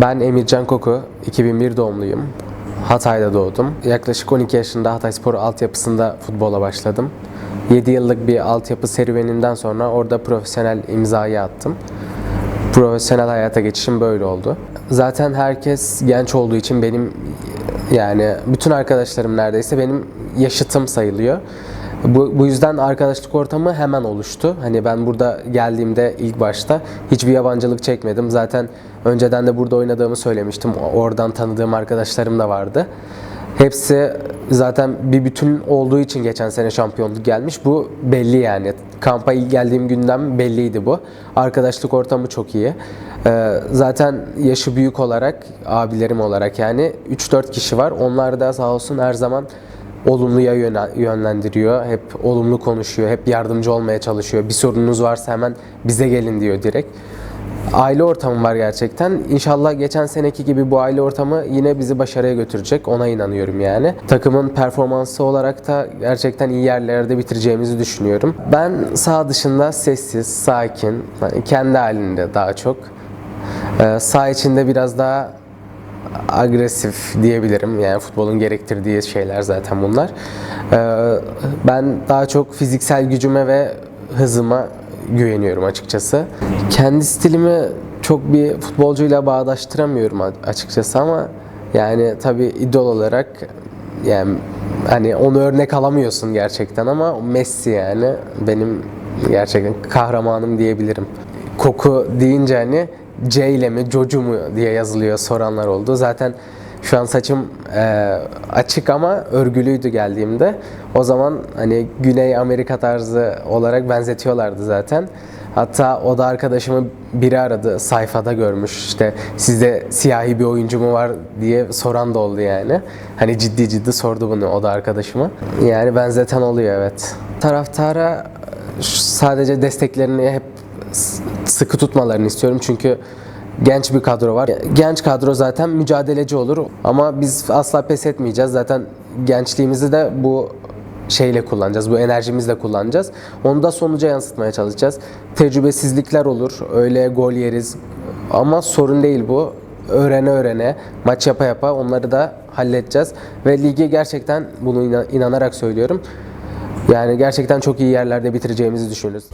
Ben Emircan Koku, 2001 doğumluyum. Hatay'da doğdum. Yaklaşık 12 yaşında Hatay Spor altyapısında futbola başladım. 7 yıllık bir altyapı serüveninden sonra orada profesyonel imzayı attım. Profesyonel hayata geçişim böyle oldu. Zaten herkes genç olduğu için benim yani bütün arkadaşlarım neredeyse benim yaşıtım sayılıyor. Bu, bu yüzden arkadaşlık ortamı hemen oluştu. Hani ben burada geldiğimde ilk başta hiçbir yabancılık çekmedim. Zaten önceden de burada oynadığımı söylemiştim. Oradan tanıdığım arkadaşlarım da vardı. Hepsi zaten bir bütün olduğu için geçen sene şampiyonluk gelmiş. Bu belli yani. Kampa ilk geldiğim günden belliydi bu. Arkadaşlık ortamı çok iyi. Ee, zaten yaşı büyük olarak, abilerim olarak yani 3-4 kişi var. Onlar da sağ olsun her zaman olumluya yönlendiriyor. Hep olumlu konuşuyor. Hep yardımcı olmaya çalışıyor. Bir sorununuz varsa hemen bize gelin diyor direkt. Aile ortamı var gerçekten. İnşallah geçen seneki gibi bu aile ortamı yine bizi başarıya götürecek. Ona inanıyorum yani. Takımın performansı olarak da gerçekten iyi yerlerde bitireceğimizi düşünüyorum. Ben sağ dışında sessiz, sakin, hani kendi halinde daha çok. Ee, sağ içinde biraz daha agresif diyebilirim. Yani futbolun gerektirdiği şeyler zaten bunlar. Ee, ben daha çok fiziksel gücüme ve hızıma güveniyorum açıkçası. Kendi stilimi çok bir futbolcuyla bağdaştıramıyorum açıkçası ama yani tabii idol olarak yani hani onu örnek alamıyorsun gerçekten ama Messi yani benim gerçekten kahramanım diyebilirim. Koku deyince hani C ile mi Jocu mu diye yazılıyor soranlar oldu. Zaten şu an saçım e, açık ama örgülüydü geldiğimde. O zaman hani Güney Amerika tarzı olarak benzetiyorlardı zaten. Hatta o da arkadaşımı biri aradı sayfada görmüş işte sizde siyahi bir oyuncu mu var diye soran da oldu yani. Hani ciddi ciddi sordu bunu o da arkadaşıma. Yani benzeten oluyor evet. Taraftara sadece desteklerini hep sıkı tutmalarını istiyorum çünkü genç bir kadro var. Genç kadro zaten mücadeleci olur ama biz asla pes etmeyeceğiz. Zaten gençliğimizi de bu şeyle kullanacağız, bu enerjimizle kullanacağız. Onu da sonuca yansıtmaya çalışacağız. Tecrübesizlikler olur, öyle gol yeriz ama sorun değil bu. Öğrene öğrene, maç yapa yapa onları da halledeceğiz. Ve ligi gerçekten bunu inan- inanarak söylüyorum. Yani gerçekten çok iyi yerlerde bitireceğimizi düşünüyoruz.